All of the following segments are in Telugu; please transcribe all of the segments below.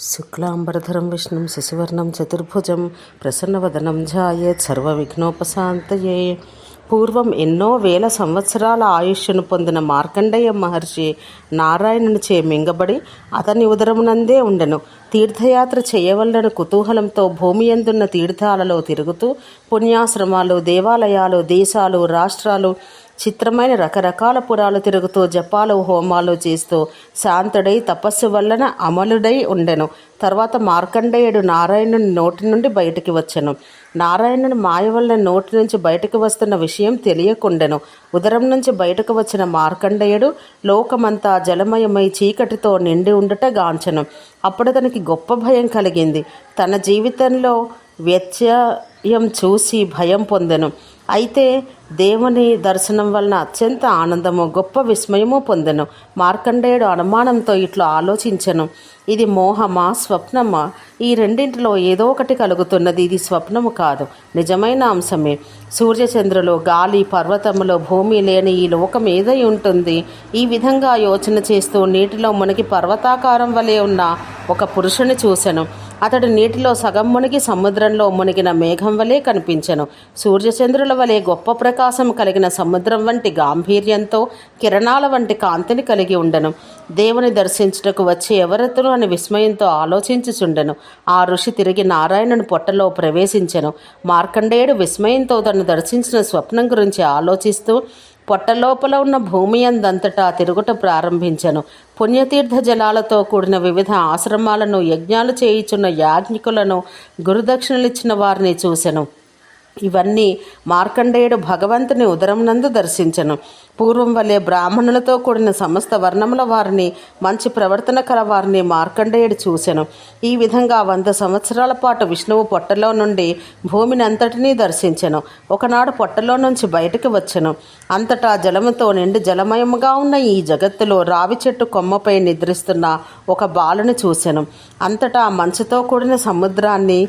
శుక్లాంబరధరం విష్ణుం శశివర్ణం చతుర్భుజం ప్రసన్నవదనం ఝాయేత్ సర్వవిఘ్నోపశాంతయే. పూర్వం ఎన్నో వేల సంవత్సరాల ఆయుష్ను పొందిన మార్కండేయ మహర్షి నారాయణునిచే మింగబడి అతని ఉదరమునందే ఉండెను. తీర్థయాత్ర చేయవలన కుతూహలంతో భూమి ఎందున్న తీర్థాలలో తిరుగుతూ పుణ్యాశ్రమాలు దేవాలయాలు దేశాలు రాష్ట్రాలు చిత్రమైన రకరకాల పురాలు తిరుగుతూ జపాలు హోమాలు చేస్తూ శాంతుడై తపస్సు వలన అమలుడై ఉండెను. తర్వాత మార్కండేయుడు నారాయణుని నోటి నుండి బయటికి వచ్చెను. నారాయణుని మాయ వల్ల నోటి నుంచి బయటకు వస్తున్న విషయం తెలియకుండెను. ఉదరం నుంచి బయటకు వచ్చిన మార్కండేయుడు లోకమంతా జలమయమై చీకటితో నిండి ఉండుట గాంచెను. అప్పుడు అతనికి గొప్ప భయం కలిగింది. తన జీవితంలో వ్యత్యయం చూసి భయం పొందెను. అయితే దేవుని దర్శనం వలన అత్యంత ఆనందము గొప్ప విస్మయము పొందెను. మార్కండేయుడు అనుమానంతో ఇట్లు ఆలోచించెను. ఇది మోహమా స్వప్నమా? ఈ రెండింటిలో ఏదో ఒకటి కలుగుతున్నది. ఇది స్వప్నము కాదు నిజమైన అంశమే. సూర్యచంద్రులు గాలి పర్వతములో భూమి లేని ఈ లోకం ఏదై ఉంటుంది? ఈ విధంగా యోచన చేస్తూ నీటిలో మునిగి పర్వతాకారం వలె ఉన్న ఒక పురుషుని చూశాను అతడు నీటిలో సగం మునిగి సముద్రంలో మునిగిన మేఘం వలె కనిపించెను. సూర్యచంద్రుల వలె గొప్ప ప్రకాశం కలిగిన సముద్రం వంటి గాంభీర్యంతో కిరణాల వంటి కాంతిని కలిగి ఉండెను. దేవుని దర్శించుటకు వచ్చి ఎవరెత్తును అని విస్మయంతో ఆలోచించుచుండెను. ఆ ఋషి తిరిగి నారాయణుని పొట్టలో ప్రవేశించెను. మార్కండేయుడు విస్మయంతో తను దర్శించిన స్వప్నం గురించి ఆలోచిస్తూ పొట్టలోపల ఉన్న భూమి అందంతటా తిరుగుట ప్రారంభించెను. పుణ్యతీర్థ జలాలతో కూడిన వివిధ ఆశ్రమాలను యజ్ఞాలు చేయుచున్న యాజ్ఞికులను గురుదక్షిణలిచ్చిన వారిని చూసెను. ఇవన్నీ మార్కండేయుడు భగవంతుని ఉదరమునందు దర్శించను. పూర్వం వలె బ్రాహ్మణులతో కూడిన సమస్త వర్ణముల వారిని మంచి ప్రవర్తన కల వారిని మార్కండేయుడు చూశాను ఈ విధంగా వంద సంవత్సరాల పాటు విష్ణువు పొట్టలో నుండి భూమిని అంతటినీ దర్శించెను. ఒకనాడు పొట్టలో నుంచి బయటకు వచ్చెను. అంతటా జలముతో నిండి జలమయముగా ఉన్న ఈ జగత్తులో రావి చెట్టు కొమ్మపై నిద్రిస్తున్న ఒక బాలుని చూసెను. అంతటా మంచుతో కూడిన సముద్రాన్ని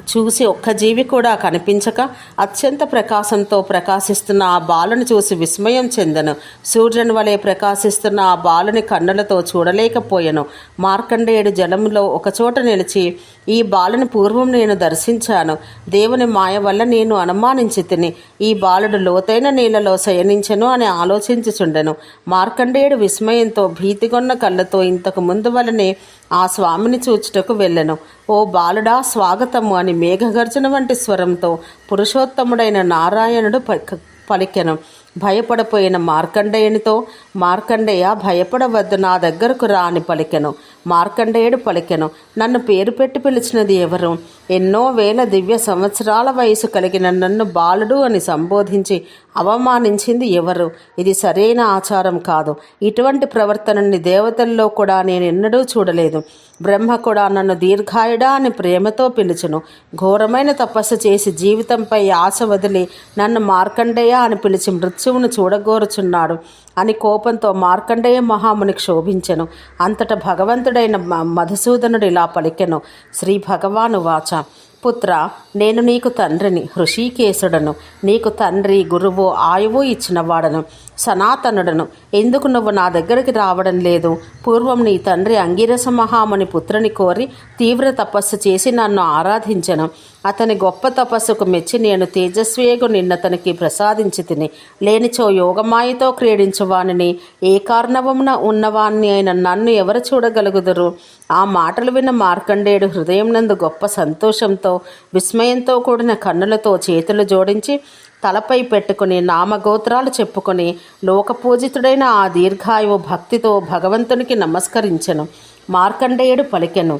చూసి ఒక్క జీవి కూడా కనిపించక అత్యంత ప్రకాశంతో ప్రకాశిస్తున్న ఆ బాలుని చూసి విస్మయం చెందను. సూర్యుని వలె ప్రకాశిస్తున్న ఆ బాలుని కన్నులతో చూడలేకపోయాను. మార్కండేయుడు జలంలో ఒకచోట నిలిచి ఈ బాలుని పూర్వం నేను దర్శించాను. దేవుని మాయ వల్ల నేను అనుమానించి తిని ఈ బాలుడు లోతైన నీళ్ళలో శయనించను అని ఆలోచించుచుండెను. మార్కండేయుడు విస్మయంతో భీతిగొన్న కళ్ళతో ఇంతకు ముందు వలనే ఆ స్వామిని చూచుటకు వెళ్ళెను. ఓ బాలుడా స్వాగతము అని మేఘగర్జన వంటి స్వరంతో పురుషోత్తముడైన నారాయణుడు ప- పలికెను. భయపడిపోయిన మార్కండేయునితో మార్కండేయ భయపడవద్దు నా దగ్గరకు రా అని పలికెను. మార్కండేయుడు పలికెను నన్ను పేరు పెట్టి పిలిచినది ఎవరు? ఎన్నో వేల దివ్య సంవత్సరాల వయసు కలిగిన నన్ను బాలుడు అని సంబోధించి అవమానించింది ఎవరు? ఇది సరైన ఆచారం కాదు. ఇటువంటి ప్రవర్తనని దేవతల్లో కూడా నేను ఎన్నడూ చూడలేదు. బ్రహ్మ కూడా నన్ను దీర్ఘాయుడా అని ప్రేమతో పిలుచును. ఘోరమైన తపస్సు చేసి జీవితంపై ఆశ వదిలి నన్ను మార్కండేయ అని పిలిచి మృత్యువును చూడగోరుచున్నాడు అని కోపంతో మార్కండేయ మహాముని క్షోభించెను. అంతట భగవంతుడైన మ- మధుసూదనుడు ఇలా పలికెను. శ్రీ భగవాను వాచ పుత్ర నేను నీకు తండ్రిని హృషీకేశుడను. నీకు తండ్రి గురువు ఆయువు ఇచ్చినవాడను. సనాతనుడను. ఎందుకు నువ్వు నా దగ్గరికి రావడం లేదు? పూర్వం నీ తండ్రి అంగిరస మహాముని పుత్రుని కోరి తీవ్ర తపస్సు చేసి నన్ను ఆరాధించను. అతని గొప్ప తపస్సుకు మెచ్చి నేను తేజస్వేగు నిన్నతనికి ప్రసాదించి తిని లేనిచో యోగమాయతో క్రీడించువానిని ఏ కారణవమున ఉన్నవాణ్ణి అయిన నన్ను ఎవరు చూడగలుగుదురు? ఆ మాటలు విన్న మార్కండేయుడు హృదయం నందు గొప్ప సంతోషంతో విస్మయంతో కూడిన కన్నులతో చేతులు జోడించి తలపై పెట్టుకుని నామగోత్రాలు చెప్పుకొని లోకపూజితుడైన ఆ దీర్ఘాయువు భక్తితో భగవంతునికి నమస్కరించెను. మార్కండేయుడు పలికెను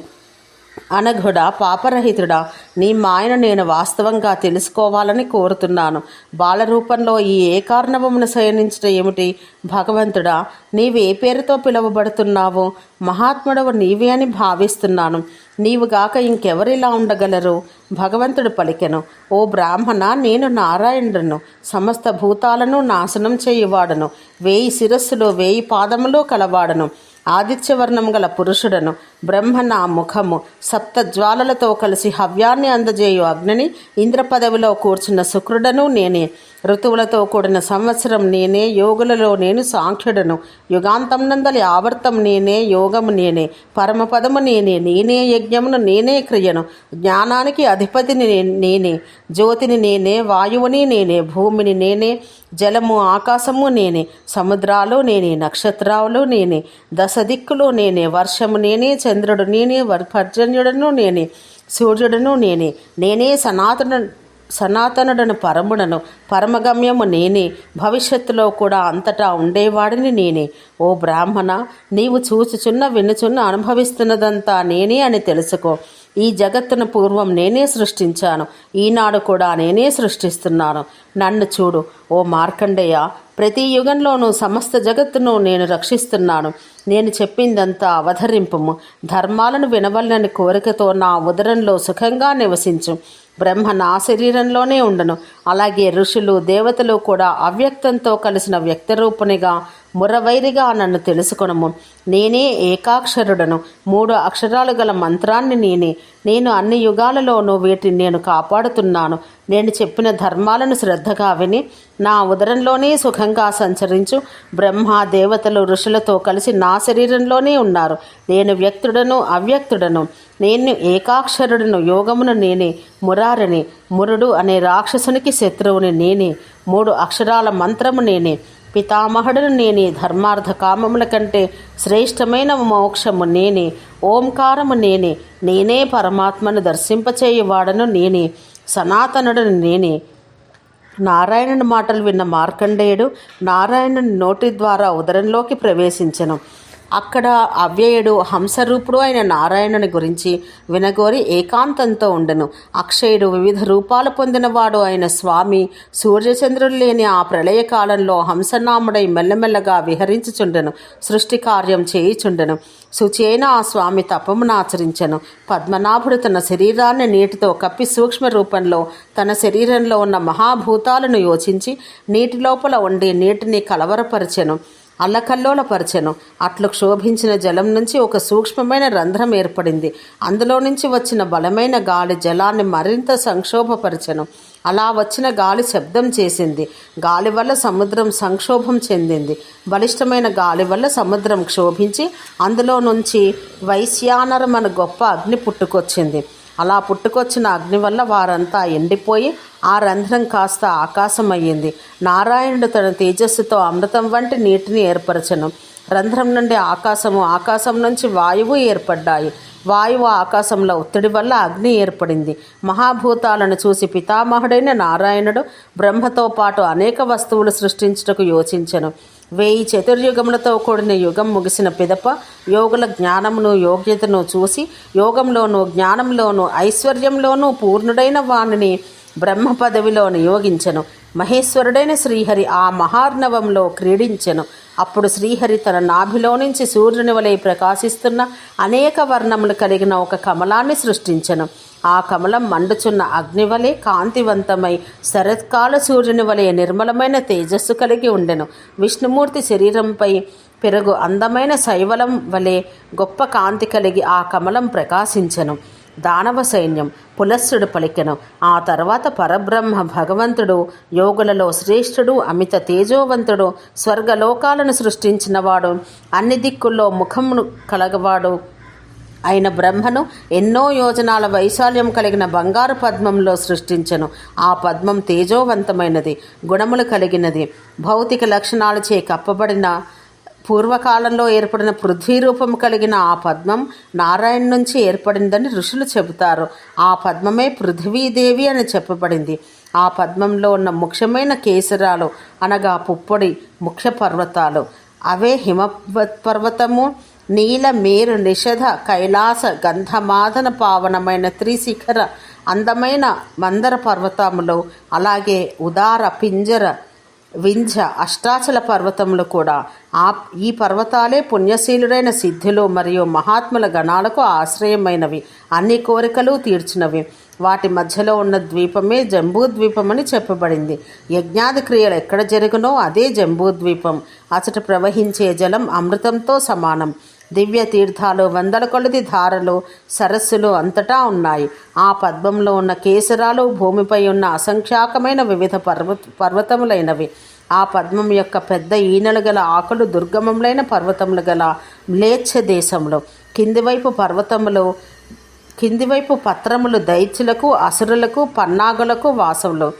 అనఘుడా పాపరహితుడా నీ మాయను నేను వాస్తవంగా తెలుసుకోవాలని కోరుతున్నాను. బాలరూపంలో ఈ ఏ కారణవమును శయనించడం ఏమిటి? భగవంతుడా నీవు ఏ పేరుతో పిలువబడుతున్నావు? మహాత్ముడవు నీవే అని భావిస్తున్నాను. నీవుగాక ఇంకెవరిలా ఉండగలరు? భగవంతుడు పలికెను. ఓ బ్రాహ్మణ నేను నారాయణుడును. సమస్త భూతాలను నాశనం చేయువాడను. వేయి శిరస్సులో వేయి పాదములో కలవాడను. ఆదిత్యవర్ణం గల పురుషుడను బ్రహ్మ నా ముఖము సప్త జ్వాలలతో కలిసి హవ్యాన్ని అందజేయు అగ్నిని ఇంద్ర పదవిలో కూర్చున్న శుక్రుడను నేనే. ఋతువులతో కూడిన సంవత్సరం నేనే యోగులలో నేను సాంఖ్యుడను. యుగాంతం నందలి ఆవర్తం నేనే యోగము నేనే. పరమపదము నేనే నేనే యజ్ఞమును నేనే క్రియను. జ్ఞానానికి అధిపతిని నే- నేనే. జ్యోతిని నేనే వాయువుని నేనే భూమిని నేనే జలము ఆకాశము నేనే సముద్రాలు నేనే నక్షత్రాలు నేనే దశ దిక్కులు నేనే వర్షము నేనే చంద్రుడు నేనే వర్- పర్జన్యుడను నేనే సూర్యుడును నేనే. నేనే సనాతన సనాతనుడను పరముడను పరమగమ్యము నేనే. భవిష్యత్తులో కూడా అంతటా ఉండేవాడిని నేనే. ఓ బ్రాహ్మణ నీవు చూచుచున్న వినుచున్న అనుభవిస్తున్నదంతా నేనే అని తెలుసుకో. ఈ జగత్తును పూర్వం నేనే సృష్టించాను. ఈనాడు కూడా నేనే సృష్టిస్తున్నాను. నన్ను చూడు. ఓ మార్కండేయ ప్రతి యుగంలోనూ సమస్త జగత్తును నేను రక్షిస్తున్నాను. నేను చెప్పిందంతా అవధరింపము. ధర్మాలను వినవలనని కోరికతో నా ఉదరంలో సుఖంగా నివసించు. బ్రహ్మ నా శరీరంలోనే ఉండను. అలాగే ఋషులు దేవతలు కూడా అవ్యక్తంతో కలిసిన వ్యక్తరూపునిగా మురవైరిగా నన్ను తెలుసుకొనము. నేనే ఏకాక్షరుడను. మూడు అక్షరాలు గల మంత్రాన్ని నేనే. నేను అన్ని యుగాలలోనూ వీటిని నేను కాపాడుతున్నాను. నేను చెప్పిన ధర్మాలను శ్రద్ధగా విని నా ఉదరంలోనే సుఖంగా సంచరించు. బ్రహ్మ దేవతలు ఋషులతో కలిసి నా శరీరంలోనే ఉన్నారు. నేను వ్యక్తుడను అవ్యక్తుడను. నేను ఏకాక్షరుడును యోగమును నేనే మురారిని మురుడు అనే రాక్షసునికి శత్రువుని నేనే మూడు అక్షరాల మంత్రము నేనే పితామహుడును నేనే ధర్మార్థ కామముల కంటే శ్రేష్టమైన మోక్షము నేనే ఓంకారము నేనే నేనే పరమాత్మను దర్శింపచేయువాడను నేనే సనాతనుడను నేనే. నారాయణుని మాటలు విన్న మార్కండేయుడు నారాయణుని నోటి ద్వారా ఉదరంలోకి ప్రవేశించను. అక్కడ అవ్యయుడు హంసరూపుడు అయిన నారాయణుని గురించి వినగోరి ఏకాంతంతో ఉండెను. అక్షయుడు వివిధ రూపాలు పొందినవాడు అయిన స్వామి సూర్యచంద్రులు లేని ఆ ప్రళయ కాలంలో హంసనాముడై మెల్లమెల్లగా విహరించుచుండెను సృష్టి కార్యం చేయుచుండెను. సుచేన ఆ స్వామి తపమును ఆచరించెను. పద్మనాభుడు తన శరీరాన్ని నీటితో కప్పి సూక్ష్మ రూపంలో తన శరీరంలో ఉన్న మహాభూతాలను యోచించి నీటి లోపల ఉండి నీటిని కలవరపరిచెను. అల్లకల్లోలపరచెను. అట్లు క్షోభించిన జలం నుంచి ఒక సూక్ష్మమైన రంధ్రం ఏర్పడింది. అందులో నుంచి వచ్చిన బలమైన గాలి జలాన్ని మరింత సంక్షోభపరచెను. అలా వచ్చిన గాలి శబ్దం చేసింది. గాలి వల్ల సముద్రం సంక్షోభం చెందింది. బలిష్టమైన గాలి వల్ల సముద్రం క్షోభించి అందులో నుంచి వైశ్యానరం అనే గొప్ప అగ్ని పుట్టుకొచ్చింది. అలా పుట్టుకొచ్చిన అగ్ని వల్ల వారంతా ఎండిపోయి ఆ రంధ్రం కాస్త ఆకాశం అయ్యింది నారాయణుడు తన తేజస్సుతో అమృతం వంటి నీటిని ఏర్పరచను. రంధ్రం నుండి ఆకాశము ఆకాశం నుంచి వాయువు ఏర్పడ్డాయి. వాయువు ఆకాశంలో ఒత్తిడి వల్ల అగ్ని ఏర్పడింది. మహాభూతాలను చూసి పితామహుడైన నారాయణుడు బ్రహ్మతో పాటు అనేక వస్తువులు సృష్టించుటకు యోచించను. వేయి చతుర్యుగములతో కూడిన యుగం ముగిసిన పిదప యోగుల జ్ఞానమును యోగ్యతను చూసి యోగంలోనూ జ్ఞానంలోనూ ఐశ్వర్యంలోనూ పూర్ణుడైన వాణిని బ్రహ్మ పదవిలో నియోగించను. మహేశ్వరుడైన శ్రీహరి ఆ మహార్ణవంలో క్రీడించెను. అప్పుడు శ్రీహరి తన నాభిలో నుంచి సూర్యుని వలె ప్రకాశిస్తున్న అనేక వర్ణములు కలిగిన ఒక కమలాన్ని సృష్టించెను. ఆ కమలం మండుచున్న అగ్ని వలె కాంతివంతమై శరత్కాల సూర్యుని వలె నిర్మలమైన తేజస్సు కలిగి ఉండెను. విష్ణుమూర్తి శరీరంపై పెరుగు అందమైన శైవలం వలె గొప్ప కాంతి కలిగి ఆ కమలం ప్రకాశించెను. దానవ సైన్యం పులస్సుడు పలికెను. ఆ తర్వాత పరబ్రహ్మ భగవంతుడు యోగులలో శ్రేష్ఠుడు అమిత తేజోవంతుడు స్వర్గలోకాలను సృష్టించినవాడు అన్ని దిక్కుల్లో ముఖమును కలగవాడు అయిన బ్రహ్మను ఎన్నో యోజనాల వైశాల్యం కలిగిన బంగారు పద్మంలో సృష్టించను. ఆ పద్మం తేజోవంతమైనది గుణములు కలిగినది. భౌతిక లక్షణాలచే కప్పబడిన పూర్వకాలంలో ఏర్పడిన పృథ్వీ రూపం కలిగిన ఆ పద్మం నారాయణ నుంచి ఏర్పడిందని ఋషులు చెబుతారు. ఆ పద్మమే పృథ్వీదేవి అని చెప్పబడింది. ఆ పద్మంలో ఉన్న ముఖ్యమైన కేసరాలు అనగా పుప్పొడి ముఖ్య పర్వతాలు. అవే హిమ పర్వతము నీల మేరు నిషధ కైలాస గంధమాదన పావనమైన త్రిశిఖర అందమైన మందర పర్వతములు అలాగే ఉదార పింజర వింజ అష్టాచల పర్వతములు కూడా. ఆ ఈ పర్వతాలే పుణ్యశీలుడైన సిద్ధులు మరియు మహాత్ముల గణాలకు ఆశ్రయమైనవి. అన్ని కోరికలు తీర్చినవి. వాటి మధ్యలో ఉన్న ద్వీపమే జంబూద్వీపం అని చెప్పబడింది. యజ్ఞాది క్రియలు ఎక్కడ జరుగునో అదే జంబూద్వీపం. అచట ప్రవహించే జలం అమృతంతో సమానం. దివ్య తీర్థాలు వందల కొలది ధారలు సరస్సులు అంతటా ఉన్నాయి. ఆ పద్మంలో ఉన్న కేసరాలు భూమిపై ఉన్న అసంఖ్యాకమైన వివిధ పర్వత పర్వతములైనవి. ఆ పద్మం యొక్క పెద్ద ఈనలు గల ఆకులు దుర్గమములైన పర్వతములు గల మ్లేచ్ఛ దేశంలో కిందివైపు పర్వతములు కిందివైపు పత్రములు దైత్యులకు అసురులకు పన్నాగులకు వాసములు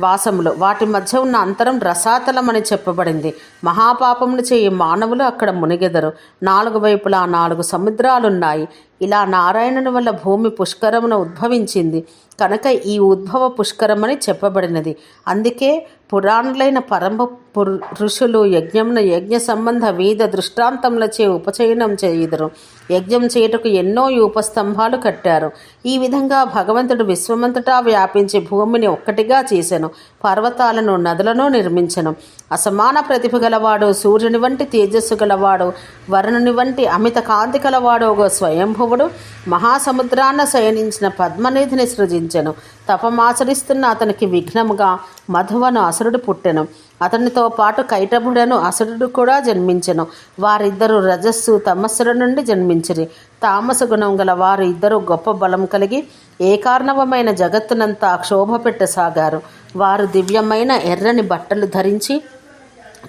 వాసములు. వాటి మధ్య ఉన్న అంతరం రసాతలమని చెప్పబడింది. మహాపాపములు చేయి మానవులు అక్కడ మునిగెదరు. నాలుగు వైపులా నాలుగు సముద్రాలున్నాయి. ఇలా నారాయణుని వల్ల భూమి పుష్కరమున ఉద్భవించింది. కనుక ఈ ఉద్భవ పుష్కరమని చెప్పబడినది. అందుకే పురాణులైన పరమ పురు ఋషులు యజ్ఞమున యజ్ఞ సంబంధ వేద దృష్టాంతములచే ఉపచయనం చేయుదురు. యజ్ఞం చేయుటకు ఎన్నో ఉపస్తంభాలు కట్టారు. ఈ విధంగా భగవంతుడు విశ్వమంతటా వ్యాపించి భూమిని ఒక్కటిగా చేసెను. పర్వతాలను నదులను నిర్మించను. అసమాన ప్రతిభ గలవాడు సూర్యుని వంటి తేజస్సు గలవాడు వరుణుని వంటి అమిత కాంతి గలవాడు ఒక స్వయంభువుడు మహాసముద్రాన్న శయనించిన పద్మనిధిని సృజించెను. తపమాచరిస్తున్న అతనికి విఘ్నముగా మధువను అసురుడు పుట్టెను. అతనితో పాటు కైటభుడను అసురుడు కూడా జన్మించెను. వారిద్దరు రజస్సు తమస్సుల నుండి జన్మించిరి. తామస గుణం గల వారు ఇద్దరు గొప్ప బలం కలిగి ఏ కారణవమైన జగత్తునంతా క్షోభ పెట్టసాగారు. వారు దివ్యమైన ఎర్రని బట్టలు ధరించి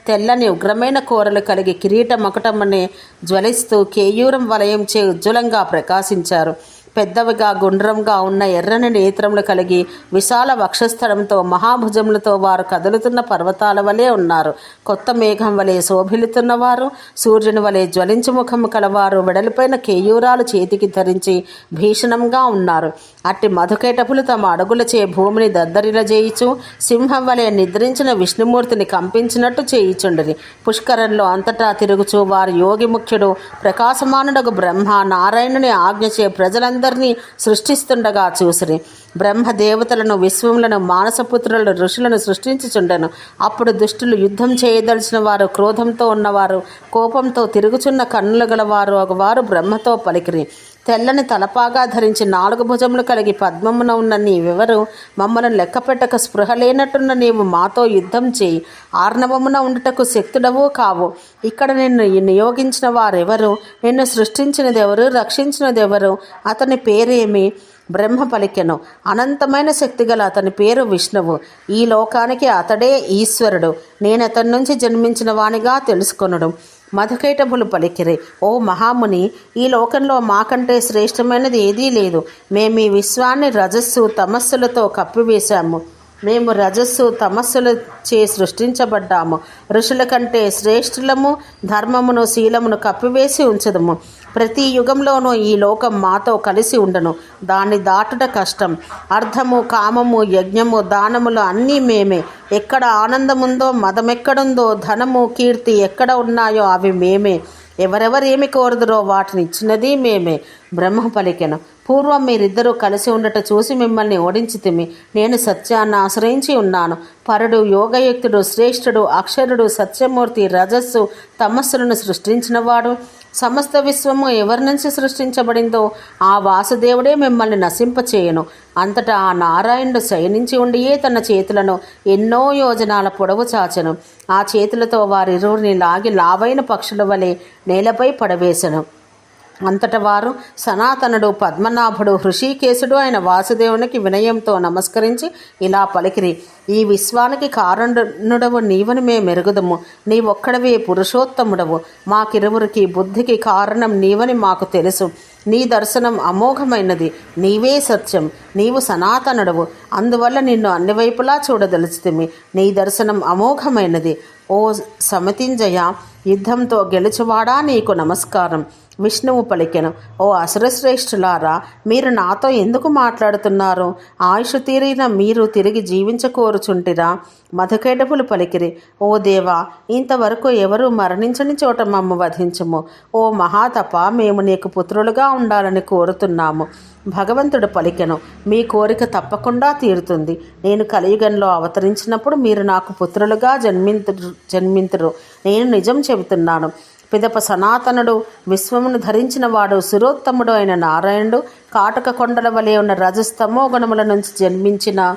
తెల్లని ఉగ్రమైన కూరలు కలిగి కిరీట మకుటమనే జ్వలిస్తూ కేయూరం వలయంచే ఉజ్వలంగా ప్రకాశించారు. పెద్దవిగా గుండ్రంగా ఉన్న ఎర్రని నేత్రములు కలిగి విశాల వక్షస్థలంతో మహాభుజములతో వారు కదులుతున్న పర్వతాల వలె ఉన్నారు. కొత్త మేఘం వలె శోభిలుతున్నవారు సూర్యుని వలె జ్వలించు ముఖము కలవారు వెడలిపోయిన కేయూరాలు చేతికి ధరించి భీషణంగా ఉన్నారు. అట్టి మధుకేటపులు తమ అడుగులచే భూమిని దద్దరిల చేయిచు సింహం వలె నిద్రించిన విష్ణుమూర్తిని కంపించినట్టు చేయిచుండిరి. పుష్కరంలో అంతటా తిరుగుచు వారి యోగి ముఖ్యుడు ప్రకాశమానుడకు బ్రహ్మ నారాయణుని ఆజ్ఞచే ప్రజలందరినీ సృష్టిస్తుండగా చూసిరి. బ్రహ్మదేవతలను విశ్వములను మానసపుత్రులను ఋషులను సృష్టించుచుండెను. అప్పుడు దుష్టులు యుద్ధం చేయదలిచిన వారు క్రోధంతో ఉన్నవారు కోపంతో తిరుగుచున్న కన్నులు గలవారు ఒకవారు బ్రహ్మతో పలికిరి. తెల్లని తలపాగా ధరించి నాలుగు భుజములు కలిగి పద్మమున ఉన్న నీవెవరు? మమ్మల్ని లెక్కపెట్టక స్పృహ లేనట్టున్న నీవు మాతో యుద్ధం చేయి. ఆర్ణవమున ఉండుటకు శక్తుడవు కావు. ఇక్కడ నిన్ను నియోగించిన వారెవరు? నిన్ను సృష్టించినదెవరు? రక్షించినదెవరు? అతని పేరేమి? బ్రహ్మ పలికెను. అనంతమైన శక్తి గల అతని పేరు విష్ణువు. ఈ లోకానికి అతడే ఈశ్వరుడు. నేను అతని నుంచి జన్మించిన వానిగా తెలుసుకొనడు. మధుకైటములు పలికిరి ఓ మహాముని ఈ లోకంలో మాకంటే శ్రేష్టమైనది ఏదీ లేదు. మేము ఈ విశ్వాన్ని రజస్సు తమస్సులతో కప్పివేశాము. మేము రజస్సు తమస్సులు చే సృష్టించబడ్డాము. ఋషుల కంటే శ్రేష్ఠులము ధర్మమును శీలమును కప్పివేసి ఉంచదము. ప్రతి యుగంలోనూ ఈ లోకం మాతో కలిసి ఉండను. దాన్ని దాటుట కష్టం. అర్థము కామము యజ్ఞము దానములు అన్నీ మేమే. ఎక్కడ ఆనందముందో మదమెక్కడుందో ధనము కీర్తి ఎక్కడ ఉన్నాయో అవి మేమే. ఎవరెవరేమి కోరుదురో వాటిని ఇచ్చినది మేమే. బ్రహ్మ పలికెను. పూర్వం మీరిద్దరూ కలిసి ఉండట చూసి మిమ్మల్ని ఓడించితిమి. నేను సత్యాన్ని ఆశ్రయించి ఉన్నాను. పరుడు యోగయుక్తుడు శ్రేష్ఠుడు అక్షరుడు సత్యమూర్తి రజస్సు తమస్సులను సృష్టించినవాడు. సమస్త విశ్వము ఎవరి నుంచి సృష్టించబడిందో ఆ వాసుదేవుడే మిమ్మల్ని నశింపచేయను. అంతటా ఆ నారాయణుడు శయనించి ఉండియే తన చేతులను ఎన్నో యోజనాల పొడవు చాచెను. ఆ చేతులతో వారిరువురిని లాగి లావైన పక్షుల వలె నేలపై పడవేశను అంతటా వారు సనాతనుడు పద్మనాభుడు హృషికేశుడు ఆయన వాసుదేవునికి వినయంతో నమస్కరించి ఇలా పలికిరి ఈ విశ్వానికి కారణుడవు నీవని మే మెరుగుదము. నీవొక్కడవే పురుషోత్తముడవు. మాకిరువురికి బుద్ధికి కారణం నీవని మాకు తెలుసు. నీ దర్శనం అమోఘమైనది. నీవే సత్యం. నీవు సనాతనుడవు. అందువల్ల నిన్ను అన్ని వైపులా చూడదలుచుతిమి. నీ దర్శనం అమోఘమైనది. ఓ సమతింజయ యుద్ధంతో గెలుచువాడా నీకు నమస్కారం. విష్ణువు పలికెను ఓ అసురశ్రేష్ఠులారా మీరు నాతో ఎందుకు మాట్లాడుతున్నారు? ఆయుష్ తీరిన మీరు తిరిగి జీవించకోరుచుంటిరా. మధుకేటపులు పలికిరి ఓ దేవా ఇంతవరకు ఎవరు మరణించని చోట మమ్మ వధించము. ఓ మహాతప మేము నీకు పుత్రులుగా ఉండాలని కోరుతున్నాము. భగవంతుడు పలికెను. మీ కోరిక తప్పకుండా తీరుతుంది. నేను కలియుగంలో అవతరించినప్పుడు మీరు నాకు పుత్రులుగా జన్మింతురు జన్మింతురు. నేను నిజం చెబుతున్నాను. పిదప సనాతనుడు విశ్వమును ధరించిన వాడు సురోత్తముడు అయిన నారాయణుడు కాటక కొండల వలె ఉన్న రజస్తమో గుణముల నుంచి జన్మించిన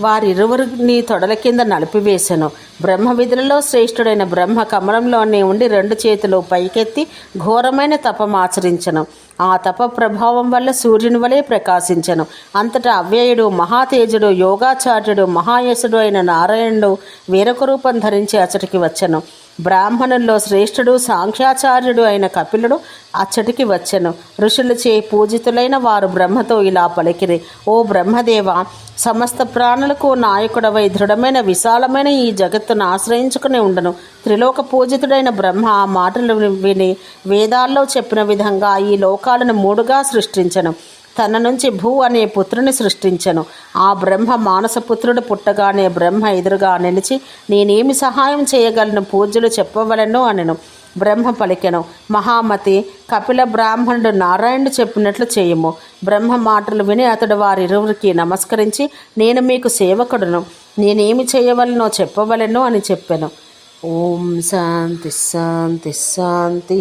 వారిరువురిని తొడల కింద నలిపివేశాను బ్రహ్మ విధులలో శ్రేష్ఠుడైన బ్రహ్మ కమలంలోనే ఉండి రెండు చేతులు పైకెత్తి ఘోరమైన తపం ఆచరించను. ఆ తప ప్రభావం వల్ల సూర్యుని వలె ప్రకాశించను. అంతటా అవ్యయుడు మహాతేజుడు యోగాచార్యుడు మహాయసుడు అయిన నారాయణుడు వేరొక రూపం ధరించి అచటికి వచ్చను. బ్రాహ్మణుల్లో శ్రేష్ఠుడు సాంఖ్యాచార్యుడు అయిన కపిలుడు అచ్చటికి వచ్చెను. ఋషులచే పూజితులైన వారు బ్రహ్మతో ఇలా పలికిరి. ఓ బ్రహ్మదేవ సమస్త ప్రాణులకు నాయకుడవై దృఢమైన విశాలమైన ఈ జగత్తును ఆశ్రయించుకుని ఉండను. త్రిలోక పూజితుడైన బ్రహ్మ ఆ మాటలు విని వేదాల్లో చెప్పిన విధంగా ఈ లోకాలను మూడుగా సృష్టించను. తన నుంచి భూ అనే పుత్రుని సృష్టించను. ఆ బ్రహ్మ మానసపుత్రుడు పుట్టగానే బ్రహ్మ ఎదురుగా నిలిచి నేనేమి సహాయం చేయగలను? పూజ్యులు చెప్పవలను అనెను. బ్రహ్మ పలికెను మహామతి కపిల బ్రాహ్మణుడు నారాయణుడు చెప్పినట్లు చేయము. బ్రహ్మ మాటలు విని అతడు వారిరువురికి నమస్కరించి నేను మీకు సేవకుడును. నేనేమి చేయవలనో చెప్పవలను అని చెప్పాను. ఓం శాంతి శాంతి శాంతి.